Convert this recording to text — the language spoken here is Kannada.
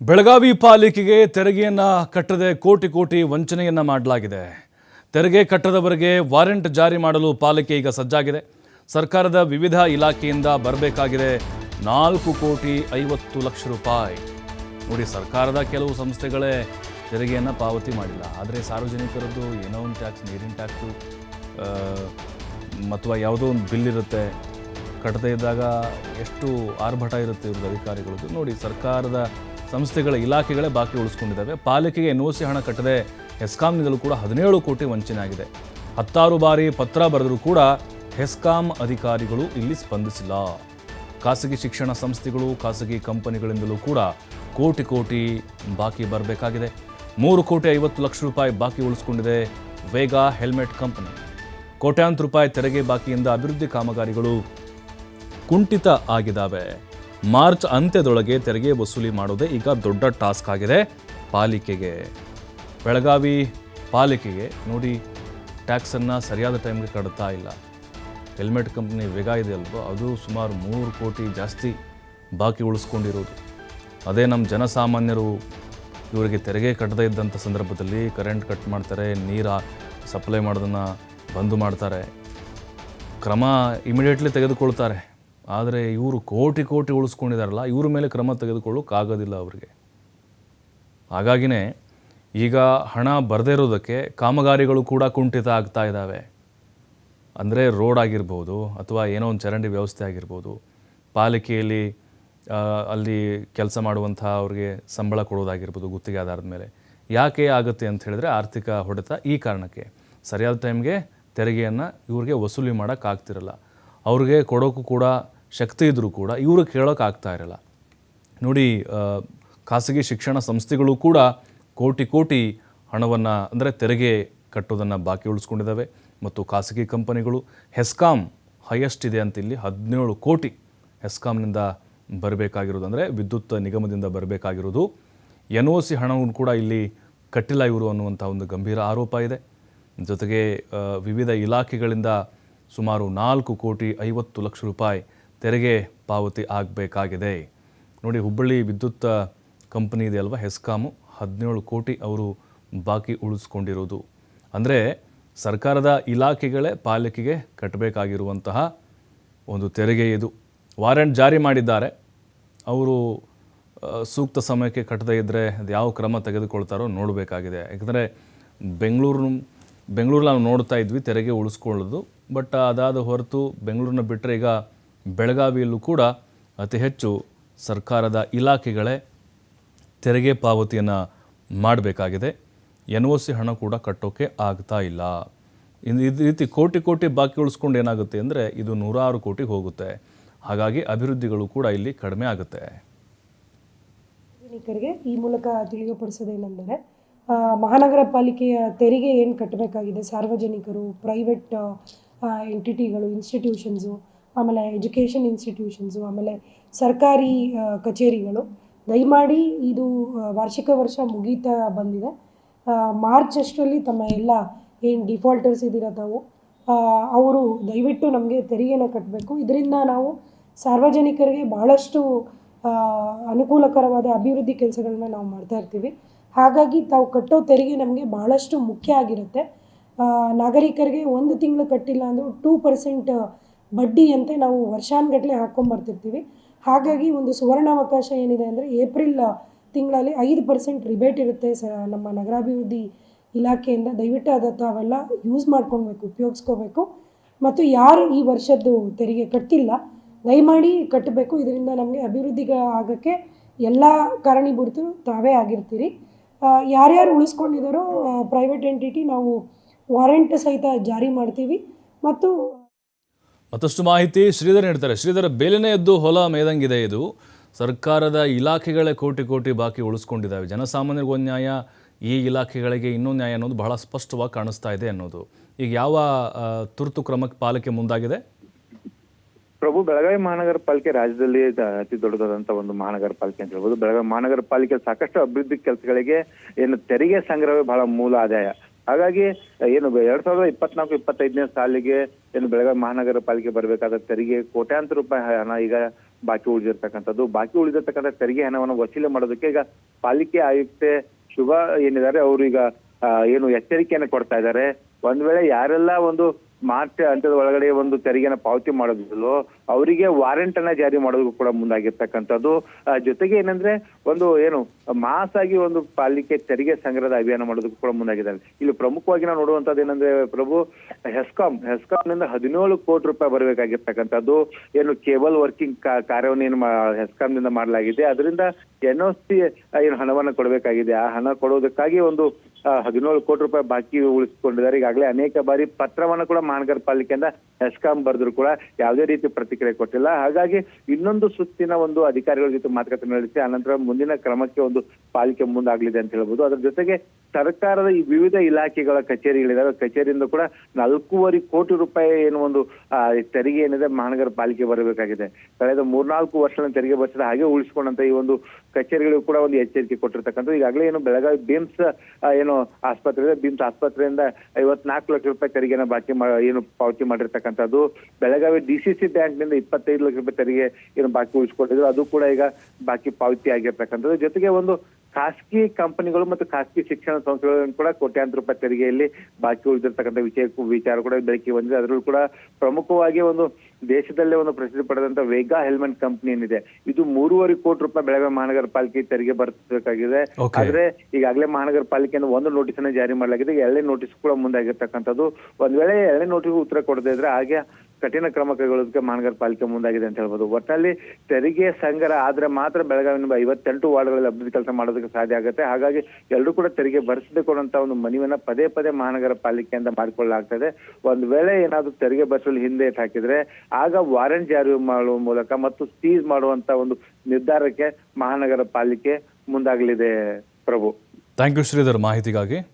ಬೆಳಗಾವಿ ಪಾಲಿಕೆಗೆ ತೆರಿಗೆಯನ್ನ ಕಟ್ಟದೆ ಕೋಟಿ ಕೋಟಿ ವಂಚನೆಯನ್ನ ಮಾಡಲಾಗಿದೆ. ತೆರಿಗೆ ಕಟ್ಟದವರಿಗೆ ವಾರೆಂಟ್ ಜಾರಿ ಮಾಡಲು ಪಾಲಿಕೆ ಈಗ ಸಜ್ಜಾಗಿದೆ. ಸರ್ಕಾರದ ವಿವಿಧ ಇಲಾಖೆಯಿಂದ ಬರಬೇಕಾಗಿದೆ ನಾಲ್ಕು ಕೋಟಿ ಐವತ್ತು ಲಕ್ಷ ರೂಪಾಯಿ. ನೋಡಿ, ಸರ್ಕಾರದ ಕೆಲವು ಸಂಸ್ಥೆಗಳೇ ತೆರಿಗೆಯನ್ನು ಪಾವತಿ ಮಾಡಿಲ್ಲ. ಆದರೆ ಸಾರ್ವಜನಿಕರದ್ದು ಏನೋ ಒಂದು ಟ್ಯಾಕ್ಸ್, ನೀರಿನ ಟ್ಯಾಕ್ಸು ಅಥವಾ ಯಾವುದೋ ಒಂದು ಬಿಲ್ ಇರುತ್ತೆ. ಕಟ್ಟದೇ ಇದ್ದಾಗ ಎಷ್ಟು ಆರ್ಭಟ ಇರುತ್ತೆ ಇವ್ರದ್ದು ಅಧಿಕಾರಿಗಳದ್ದು ನೋಡಿ, ಸರ್ಕಾರದ ಸಂಸ್ಥೆಗಳ ಇಲಾಖೆಗಳೇ ಬಾಕಿ ಉಳಿಸ್ಕೊಂಡಿದ್ದಾವೆ. ಪಾಲಿಕೆಗೆ ಎನ್ ಸಿ ಹಣ ಕಟ್ಟದೆ ಹೆಸ್ಕಾಂನಿಂದಲೂ ಕೂಡ ಹದಿನೇಳು ಕೋಟಿ ವಂಚನೆ ಆಗಿದೆ. ಹತ್ತಾರು ಬಾರಿ ಪತ್ರ ಬರೆದರೂ ಕೂಡ ಹೆಸ್ಕಾಂ ಅಧಿಕಾರಿಗಳು ಇಲ್ಲಿ ಸ್ಪಂದಿಸಿಲ್ಲ. ಖಾಸಗಿ ಶಿಕ್ಷಣ ಸಂಸ್ಥೆಗಳು, ಖಾಸಗಿ ಕಂಪನಿಗಳಿಂದಲೂ ಕೂಡ ಕೋಟಿ ಕೋಟಿ ಬಾಕಿ ಬರಬೇಕಾಗಿದೆ. ಮೂರು ಕೋಟಿ ಐವತ್ತು ಲಕ್ಷ ರೂಪಾಯಿ ಬಾಕಿ ಉಳಿಸ್ಕೊಂಡಿದೆ ವೇಗ ಹೆಲ್ಮೆಟ್ ಕಂಪನಿ. ಕೋಟ್ಯಾಂತರ ರೂಪಾಯಿ ತೆರಿಗೆ ಬಾಕಿಯಿಂದ ಅಭಿವೃದ್ಧಿ ಕಾಮಗಾರಿಗಳು ಕುಂಠಿತ ಆಗಿದ್ದಾವೆ. ಮಾರ್ಚ್ ಅಂತ್ಯದೊಳಗೆ ತೆರಿಗೆ ವಸೂಲಿ ಮಾಡೋದೇ ಈಗ ದೊಡ್ಡ ಟಾಸ್ಕ್ ಆಗಿದೆ ಪಾಲಿಕೆಗೆ. ಬೆಳಗಾವಿ ಪಾಲಿಕೆಗೆ ನೋಡಿ, ಟ್ಯಾಕ್ಸನ್ನು ಸರಿಯಾದ ಟೈಮ್ಗೆ ಕಟ್ತಾ ಇಲ್ಲ. ಹೆಲ್ಮೆಟ್ ಕಂಪ್ನಿ ವೇಗ ಇದೆ ಅಲ್ವೋ, ಅದು ಸುಮಾರು ಮೂರು ಕೋಟಿ ಜಾಸ್ತಿ ಬಾಕಿ ಉಳಿಸ್ಕೊಂಡಿರೋದು. ಅದೇ ನಮ್ಮ ಜನಸಾಮಾನ್ಯರು ಇವರಿಗೆ ತೆರಿಗೆ ಕಟ್ಟದೇ ಇದ್ದಂಥ ಸಂದರ್ಭದಲ್ಲಿ ಕರೆಂಟ್ ಕಟ್ ಮಾಡ್ತಾರೆ, ನೀರ ಸಪ್ಲೈ ಮಾಡೋದನ್ನು ಬಂದು ಮಾಡ್ತಾರೆ. ಕ್ರಮ ಇಮಿಡಿಯೇಟ್ಲಿ ತೆಗೆದುಕೊಳ್ತಾರೆ. ಆದರೆ ಇವರು ಕೋಟಿ ಕೋಟಿ ಉಳಿಸ್ಕೊಂಡಿದಾರಲ್ಲ, ಇವ್ರ ಮೇಲೆ ಕ್ರಮ ತೆಗೆದುಕೊಳ್ಳೋಕ್ಕಾಗೋದಿಲ್ಲ ಅವರಿಗೆ. ಹಾಗಾಗಿನೇ ಈಗ ಹಣ ಬರದೇ ಇರೋದಕ್ಕೆ ಕಾಮಗಾರಿಗಳು ಕೂಡ ಕುಂಠಿತ ಆಗ್ತಾ ಇದ್ದಾವೆ ಅಂದರೆ ರೋಡ್ ಆಗಿರ್ಬೋದು ಅಥವಾ ಏನೋ ಒಂದು ಚರಂಡಿ ವ್ಯವಸ್ಥೆ ಆಗಿರ್ಬೋದು, ಪಾಲಿಕೆಯಲ್ಲಿ ಅಲ್ಲಿ ಕೆಲಸ ಮಾಡುವಂಥ ಅವ್ರಿಗೆ ಸಂಬಳ ಕೊಡೋದಾಗಿರ್ಬೋದು ಗುತ್ತಿಗೆ ಆಧಾರದ ಮೇಲೆ. ಯಾಕೆ ಆಗುತ್ತೆ ಅಂತ ಹೇಳಿದ್ರೆ ಆರ್ಥಿಕ ಹೊಡೆತ ಈ ಕಾರಣಕ್ಕೆ. ಸರಿಯಾದ ಟೈಮ್ಗೆ ತೆರಿಗೆಯನ್ನು ಇವ್ರಿಗೆ ವಸೂಲಿ ಮಾಡೋಕ್ಕಾಗ್ತಿರಲ್ಲ ಅವ್ರಿಗೆ ಕೊಡೋಕ್ಕೂ ಕೂಡ ಶಕ್ತಿ ಇದ್ದರೂ ಕೂಡ ಇವರು ಕೇಳೋಕ್ಕಾಗ್ತಾ ಇರಲ್ಲ. ನೋಡಿ ಖಾಸಗಿ ಶಿಕ್ಷಣ ಸಂಸ್ಥೆಗಳು ಕೂಡ ಕೋಟಿ ಕೋಟಿ ಹಣವನ್ನು ಅಂದರೆ ತೆರಿಗೆ ಕಟ್ಟೋದನ್ನು ಬಾಕಿ ಉಳಿಸ್ಕೊಂಡಿದ್ದಾವೆ ಮತ್ತು ಖಾಸಗಿ ಕಂಪನಿಗಳು ಹೆಸ್ಕಾಂ ಹೈಯೆಸ್ಟ್ ಇದೆ ಅಂತ ಇಲ್ಲಿ ಹದಿನೇಳು ಕೋಟಿ ಹೆಸ್ಕಾಂನಿಂದ ಬರಬೇಕಾಗಿರೋದು. ಅಂದರೆ ವಿದ್ಯುತ್ ನಿಗಮದಿಂದ ಬರಬೇಕಾಗಿರೋದು. ಎನ್ ಒ ಸಿ ಹಣವನ್ನು ಕೂಡ ಇಲ್ಲಿ ಕಟ್ಟಿಲ್ಲ ಇವರು ಅನ್ನುವಂಥ ಒಂದು ಗಂಭೀರ ಆರೋಪ ಇದೆ. ಜೊತೆಗೆ ವಿವಿಧ ಇಲಾಖೆಗಳಿಂದ ಸುಮಾರು ನಾಲ್ಕು ಕೋಟಿ ಐವತ್ತು ಲಕ್ಷ ರೂಪಾಯಿ ತೆರಿಗೆ ಪಾವತಿ ಆಗಬೇಕಾಗಿದೆ. ನೋಡಿ, ಹುಬ್ಬಳ್ಳಿ ವಿದ್ಯುತ್ ಕಂಪನಿ ಇದೆ ಅಲ್ವಾ ಹೆಸ್ಕಾಮು ಹದಿನೇಳು ಕೋಟಿ ಅವರು ಬಾಕಿ ಉಳಿಸ್ಕೊಂಡಿರೋದು. ಅಂದರೆ ಸರ್ಕಾರದ ಇಲಾಖೆಗಳೇ ಪಾಲಿಕೆಗೆ ಕಟ್ಟಬೇಕಾಗಿರುವಂತಹ ಒಂದು ತೆರಿಗೆ ಇದು. ವಾರೆಂಟ್ ಜಾರಿ ಮಾಡಿದ್ದಾರೆ. ಅವರು ಸೂಕ್ತ ಸಮಯಕ್ಕೆ ಕಟ್ಟದೇ ಇದ್ದರೆ ಅದು ಯಾವ ಕ್ರಮ ತೆಗೆದುಕೊಳ್ತಾರೋ ನೋಡಬೇಕಾಗಿದೆ. ಯಾಕಂದರೆ ಬೆಂಗಳೂರು ಬೆಂಗಳೂರಲ್ಲಿ ನಾವು ನೋಡ್ತಾ ಇದ್ವಿ ತೆರಿಗೆ ಉಳಿಸ್ಕೊಳ್ಳೋದು. ಬಟ್ ಅದಾದ ಹೊರತು ಬೆಂಗಳೂರನ್ನ ಬಿಟ್ಟರೆ ಈಗ ಬೆಳಗಾವಿಯಲ್ಲೂ ಕೂಡ ಅತಿ ಹೆಚ್ಚು ಸರ್ಕಾರದ ಇಲಾಖೆಗಳೇ ತೆರಿಗೆ ಪಾವತಿಯನ್ನು ಮಾಡಬೇಕಾಗಿದೆ. ಎನ್ ಒ ಸಿ ಹಣ ಕೂಡ ಕಟ್ಟೋಕ್ಕೆ ಆಗ್ತಾ ಇಲ್ಲ. ಇದು ಇದೇ ರೀತಿ ಕೋಟಿ ಕೋಟಿ ಬಾಕಿ ಉಳಿಸ್ಕೊಂಡು ಏನಾಗುತ್ತೆ ಅಂದರೆ ಇದು ನೂರಾರು ಕೋಟಿ ಹೋಗುತ್ತೆ. ಹಾಗಾಗಿ ಅಭಿವೃದ್ಧಿಗಳು ಕೂಡ ಇಲ್ಲಿ ಕಡಿಮೆ ಆಗುತ್ತೆ. ಈ ಮೂಲಕ ತಿಳಿಯಪಡಿಸೋದೇನೆಂದರೆ ಮಹಾನಗರ ಪಾಲಿಕೆಯ ತೆರಿಗೆ ಏನು ಕಟ್ಟಬೇಕಾಗಿದೆ? ಸಾರ್ವಜನಿಕರು, ಪ್ರೈವೇಟ್ ಎಂಟಿಟಿಗಳು ಇನ್ಸ್ಟಿಟ್ಯೂಷನ್ಸು ಆಮೇಲೆ ಎಜುಕೇಷನ್ ಇನ್ಸ್ಟಿಟ್ಯೂಷನ್ಸು, ಆಮೇಲೆ ಸರ್ಕಾರಿ ಕಚೇರಿಗಳು. ದಯಮಾಡಿ ಇದು ವಾರ್ಷಿಕ ವರ್ಷ ಮುಗೀತಾ ಬಂದಿದೆ. ಮಾರ್ಚ್ ಅಷ್ಟರಲ್ಲಿ ತಮ್ಮ ಎಲ್ಲ ಏನು ಡಿಫಾಲ್ಟರ್ಸ್ ಇದ್ದೀರ ಅವರು ದಯವಿಟ್ಟು ನಮಗೆ ತೆರಿಗೆನ ಕಟ್ಟಬೇಕು ಇದರಿಂದ ನಾವು ಸಾರ್ವಜನಿಕರಿಗೆ ಭಾಳಷ್ಟು ಅನುಕೂಲಕರವಾದ ಅಭಿವೃದ್ಧಿ ಕೆಲಸಗಳನ್ನ ನಾವು ಮಾಡ್ತಾ ಇರ್ತೀವಿ. ಹಾಗಾಗಿ ತಾವು ಕಟ್ಟೋ ತೆರಿಗೆ ನಮಗೆ ಭಾಳಷ್ಟು ಮುಖ್ಯ ಆಗಿರುತ್ತೆ. ನಾಗರಿಕರಿಗೆ ಒಂದು ತಿಂಗಳು ಕಟ್ಟಿಲ್ಲ ಅಂದರೂ ಟೂ ಪರ್ಸೆಂಟ್ ಬಡ್ಡಿಯಂತೆ ನಾವು ವರ್ಷಾನುಗಟ್ಟಲೆ ಹಾಕ್ಕೊಂಬರ್ತಿರ್ತೀವಿ ಹಾಗಾಗಿ ಒಂದು ಸುವರ್ಣಾವಕಾಶ ಏನಿದೆ ಅಂದರೆ ಏಪ್ರಿಲ್ ತಿಂಗಳಲ್ಲಿ ಐದು ಪರ್ಸೆಂಟ್ ರಿಬೇಟ್ ಇರುತ್ತೆ ಸ ನಮ್ಮ ನಗರಾಭಿವೃದ್ಧಿ ಇಲಾಖೆಯಿಂದ. ದಯವಿಟ್ಟು ಅದ ತಾವೆಲ್ಲ ಯೂಸ್ ಮಾಡ್ಕೊಳ್ಬೇಕು ಉಪಯೋಗಿಸ್ಕೋಬೇಕು ಮತ್ತು ಯಾರು ಈ ವರ್ಷದ್ದು ತೆರಿಗೆ ಕಟ್ಟಿಲ್ಲ ದಯಮಾಡಿ ಕಟ್ಟಬೇಕು ಇದರಿಂದ ನಮಗೆ ಅಭಿವೃದ್ಧಿಗೆ ಆಗೋಕ್ಕೆ ಎಲ್ಲ ಕಾರಣೀಭೂತರು ತಾವೇ ಆಗಿರ್ತೀರಿ. ಯಾರ್ಯಾರು ಉಳಿಸ್ಕೊಂಡಿದ್ದಾರೋ ಪ್ರೈವೇಟ್ ಎಂಟಿಟಿ ನಾವು ವಾರೆಂಟ್ ಸಹಿತ ಜಾರಿ ಮಾಡ್ತೀವಿ. ಮತ್ತು ಮತ್ತಷ್ಟು ಮಾಹಿತಿ ಶ್ರೀಧರ್ ನೀಡ್ತಾರೆ. ಶ್ರೀಧರ್, ಬೇಲೆನೇ ಎದ್ದು ಹೊಲ ಮೇದಂಗಿದೆ ಇದು. ಸರ್ಕಾರದ ಇಲಾಖೆಗಳೇ ಕೋಟಿ ಕೋಟಿ ಬಾಕಿ ಉಳಿಸ್ಕೊಂಡಿದ್ದಾವೆ. ಜನಸಾಮಾನ್ಯರಿಗೂ ನ್ಯಾಯ, ಈ ಇಲಾಖೆಗಳಿಗೆ ಇನ್ನೊಂದು ನ್ಯಾಯ ಅನ್ನೋದು ಬಹಳ ಸ್ಪಷ್ಟವಾಗಿ ಕಾಣಿಸ್ತಾ ಇದೆ ಅನ್ನೋದು. ಈಗ ಯಾವ ತುರ್ತು ಕ್ರಮಕ್ಕೆ ಪಾಲಿಕೆ ಮುಂದಾಗಿದೆ? ಪ್ರಭು, ಬೆಳಗಾವಿ ಮಹಾನಗರ ಪಾಲಿಕೆ ರಾಜ್ಯದಲ್ಲಿ ಅತಿ ದೊಡ್ಡದಾದಂತ ಒಂದು ಮಹಾನಗರ ಪಾಲಿಕೆ ಅಂತ ಹೇಳ್ಬೋದು. ಬೆಳಗಾವಿ ಮಹಾನಗರ ಪಾಲಿಕೆ ಸಾಕಷ್ಟು ಅಭಿವೃದ್ಧಿ ಕೆಲಸಗಳಿಗೆ ಏನು ತೆರಿಗೆ ಸಂಗ್ರಹವೇ ಬಹಳ ಮೂಲ ಆದಾಯ. ಹಾಗಾಗಿ, ಏನು, ಎರಡ್ ಸಾವಿರದ ಇಪ್ಪತ್ನಾಲ್ಕು, ಇಪ್ಪತ್ತೈದನೇ ಸಾಲಿಗೆ ಏನು ಬೆಳಗಾವಿ ಮಹಾನಗರ ಪಾಲಿಕೆ ಬರಬೇಕಾದ ತೆರಿಗೆ ಕೋಟ್ಯಾಂತರ ರೂಪಾಯಿ ಹಣ ಈಗ ಬಾಕಿ ಉಳಿದಿರ್ತಕ್ಕಂಥದ್ದು. ಬಾಕಿ ಉಳಿದಿರ್ತಕ್ಕಂಥ ತೆರಿಗೆ ಹಣವನ್ನು ವಸೂಲಿ ಮಾಡೋದಕ್ಕೆ ಈಗ ಪಾಲಿಕೆ ಆಯುಕ್ತೆ ಶುಭ ಏನಿದ್ದಾರೆ, ಅವರು ಈಗ ಏನು ಎಚ್ಚರಿಕೆಯನ್ನು ಕೊಡ್ತಾ ಇದ್ದಾರೆ. ಒಂದ್ ವೇಳೆ ಯಾರೆಲ್ಲ ಒಂದು ಮಾರ್ಚ್ ಅಂತ್ಯದ ಒಳಗಡೆ ಒಂದು ತೆರಿಗೆನ ಪಾವತಿ ಮಾಡೋದಿಲ್ಲೋ ಅವರಿಗೆ ವಾರೆಂಟ್ ಅನ್ನ ಜಾರಿ ಮಾಡೋದು ಕೂಡ ಮುಂದಾಗಿರ್ತಕ್ಕಂಥದ್ದು. ಜೊತೆಗೆ ಏನಂದ್ರೆ ಒಂದು ಏನು ಮಾಸ್ ಆಗಿ ಒಂದು ಪಾಲಿಕೆ ತೆರಿಗೆ ಸಂಗ್ರಹದ ಅಭಿಯಾನ ಮಾಡೋದಕ್ಕೂ ಕೂಡ ಮುಂದಾಗಿದ್ದಾರೆ ಇಲ್ಲಿ ಪ್ರಮುಖವಾಗಿ ನಾವು ನೋಡುವಂತದ್ದು ಏನಂದ್ರೆ ಪ್ರಭು, ಹೆಸ್ಕಾಂ ಹೆಸ್ಕಾಂ ನಿಂದ ಹದಿನೇಳು ಕೋಟಿ ರೂಪಾಯಿ ಬರಬೇಕಾಗಿರ್ತಕ್ಕಂಥದ್ದು. ಏನು ಕೇಬಲ್ ವರ್ಕಿಂಗ್ ಕಾರ್ಯವನ್ನು ಏನು ಹೆಸ್ಕಾಂ ನಿಂದ ಮಾಡಲಾಗಿದೆ. ಅದರಿಂದ ಎನ್ ಸಿ ಏನು ಹಣವನ್ನು ಕೊಡಬೇಕಾಗಿದೆ. ಆ ಹಣ ಕೊಡೋದಕ್ಕಾಗಿ ಒಂದು ಹದಿನೇಳು ಕೋಟಿ ರೂಪಾಯಿ ಬಾಕಿ ಉಳಿಸಿಕೊಂಡಿದ್ದಾರೆ. ಈಗಾಗಲೇ ಅನೇಕ ಬಾರಿ ಪತ್ರವನ್ನು ಕೂಡ ಮಹಾನಗರ ಪಾಲಿಕೆಯಿಂದ ಹೆಸ್ಕಾಂ ಬರೆದ್ರು ಕೂಡ ಯಾವುದೇ ರೀತಿ ಪ್ರತಿಕ್ರಿಯೆ ಕೊಟ್ಟಿಲ್ಲ. ಹಾಗಾಗಿ ಇನ್ನೊಂದು ಸುತ್ತಿನ ಒಂದು ಅಧಿಕಾರಿಗಳ ಜೊತೆ ಮಾತುಕತೆ ನಡೆಸಿ, ಆನಂತರ ಮುಂದಿನ ಕ್ರಮಕ್ಕೆ ಒಂದು ಪಾಲಿಕೆ ಮುಂದಾಗಲಿದೆ ಅಂತ ಹೇಳ್ಬೋದು. ಅದರ ಜೊತೆಗೆ ಸರ್ಕಾರದ ಈ ವಿವಿಧ ಇಲಾಖೆಗಳ ಕಚೇರಿಗಳಿದಾವೆ. ಕಚೇರಿಯಿಂದ ಕೂಡ ನಾಲ್ಕೂವರೆ ಕೋಟಿ ರೂಪಾಯಿ ಏನು ಒಂದು ತೆರಿಗೆ ಏನಿದೆ ಮಹಾನಗರ ಪಾಲಿಕೆ ಬರಬೇಕಾಗಿದೆ. ಕಳೆದ ಮೂರ್ನಾಲ್ಕು ವರ್ಷಗಳ ತೆರಿಗೆ ಬರ್ಸಿದ ಹಾಗೆ ಉಳಿಸಿಕೊಂಡಂತ ಈ ಒಂದು ಕಚೇರಿಗಳಿಗೂ ಕೂಡ ಒಂದು ಎಚ್ಚರಿಕೆ ಕೊಟ್ಟಿರ್ತಕ್ಕಂಥ ಈಗಾಗಲೇ ಏನು ಬೆಳಗಾವಿ ಬಿಮ್ಸ್ ಏನು ಆಸ್ಪತ್ರೆ ಇದೆ. ಬಿಮ್ಸ್ ಆಸ್ಪತ್ರೆಯಿಂದ ಐವತ್ನಾಲ್ಕು ಲಕ್ಷ ರೂಪಾಯಿ ತೆರಿಗೆನ ಬಾಕಿ ಏನು ಪಾವತಿ ಮಾಡಿರ್ತಕ್ಕಂಥದ್ದು ಬೆಳಗಾವಿ ಡಿ ಸಿ ಸಿ ಬ್ಯಾಂಕ್ನಿಂದ ಇಪ್ಪತ್ತೈದು ಲಕ್ಷ ರೂಪಾಯಿ ತೆರಿಗೆ ಏನು ಬಾಕಿ ಉಳಿಸ್ಕೊಂಡಿದ್ರು. ಅದು ಕೂಡ ಈಗ ಬಾಕಿ ಪಾವತಿ ಆಗಿರ್ತಕ್ಕಂಥದ್ದು. ಜೊತೆಗೆ ಒಂದು ಖಾಸಗಿ ಕಂಪನಿಗಳು ಮತ್ತು ಖಾಸಗಿ ಶಿಕ್ಷಣ ಸಂಸ್ಥೆಗಳನ್ನು ಕೂಡ ಕೋಟ್ಯಾಂತರ ರೂಪಾಯಿ ತೆರಿಗೆಯಲ್ಲಿ ಬಾಕಿ ಉಳಿದಿರ್ತಕ್ಕಂಥ ವಿಷಯ ವಿಚಾರ ಕೂಡ ಬೆಳಕಿಗೆ ಬಂದಿದೆ. ಅದರಲ್ಲೂ ಕೂಡ ಪ್ರಮುಖವಾಗಿ ಒಂದು ದೇಶದಲ್ಲೇ ಒಂದು ಪ್ರಸಿದ್ಧಿ ಪಡೆದಂತ ವೇಗಾ ಹೆಲ್ಮೆಟ್ ಕಂಪನಿ ಏನಿದೆ ಇದು ಮೂರುವರೆ ಕೋಟಿ ರೂಪಾಯಿ ಬೆಳಗಾವಿ ಮಹಾನಗರ ಪಾಲಿಕೆ ತೆರಿಗೆ ಬರ್ತಬೇಕಾಗಿದೆ. ಆದ್ರೆ ಈಗಾಗಲೇ ಮಹಾನಗರ ಪಾಲಿಕೆಯಿಂದ ಒಂದು ನೋಟಿಸ್ ಅನ್ನ ಜಾರಿ ಮಾಡಲಾಗಿದೆ ಎರಡನೇ ನೋಟಿಸ್ ಕೂಡ ಮುಂದಾಗಿರ್ತಕ್ಕಂಥದ್ದು. ಒಂದ್ ವೇಳೆ ಎರಡನೇ ನೋಟಿಸ್ ಉತ್ತರ ಕೊಡದೇ ಇದ್ರೆ ಹಾಗೆ ಕಠಿಣ ಕ್ರಮ ಕೈಗೊಳ್ಳೋದಕ್ಕೆ ಮಹಾನಗರ ಪಾಲಿಕೆ ಮುಂದಾಗಿದೆ ಅಂತ ಹೇಳ್ಬೋದು. ಒಟ್ಟಲ್ಲಿ ತೆರಿಗೆ ಸಂಗ್ರಹ ಆದ್ರೆ ಮಾತ್ರ ಬೆಳಗಾವಿನ ಐವತ್ತೆಂಟು ವಾರ್ಡ್ಗಳಲ್ಲಿ ಅಭಿವೃದ್ಧಿ ಕೆಲಸ ಮಾಡೋದಕ್ಕೆ ಸಾಧ್ಯ ಆಗುತ್ತೆ. ಹಾಗಾಗಿ ಎಲ್ಲರೂ ಕೂಡ ತೆರಿಗೆ ಭರಿಸಬೇಕು ಅನ್ನೋ ಒಂದು ಮನವಿಯನ್ನ ಪದೇ ಪದೇ ಮಹಾನಗರ ಪಾಲಿಕೆಯಿಂದ ಮಾಡಿಕೊಳ್ಳಲಾಗ್ತದೆ ಒಂದ್ ವೇಳೆ ಏನಾದ್ರೂ ತೆರಿಗೆ ಭರಿಸಲು ಹಿಂದೆ ಹಾಕಿದ್ರೆ ಆಗ ವಾರಂಟ್ ಜಾರಿ ಮಾಡುವ ಮೂಲಕ ಮತ್ತು ಸೀಸ್ ಮಾಡುವಂತ ಒಂದು ನಿರ್ಧಾರಕ್ಕೆ ಮಹಾನಗರ ಪಾಲಿಕೆ ಮುಂದಾಗಲಿದೆ ಪ್ರಭು. ಥ್ಯಾಂಕ್ ಯು ಶ್ರೀಧರ್ ಮಾಹಿತಿಗಾಗಿ.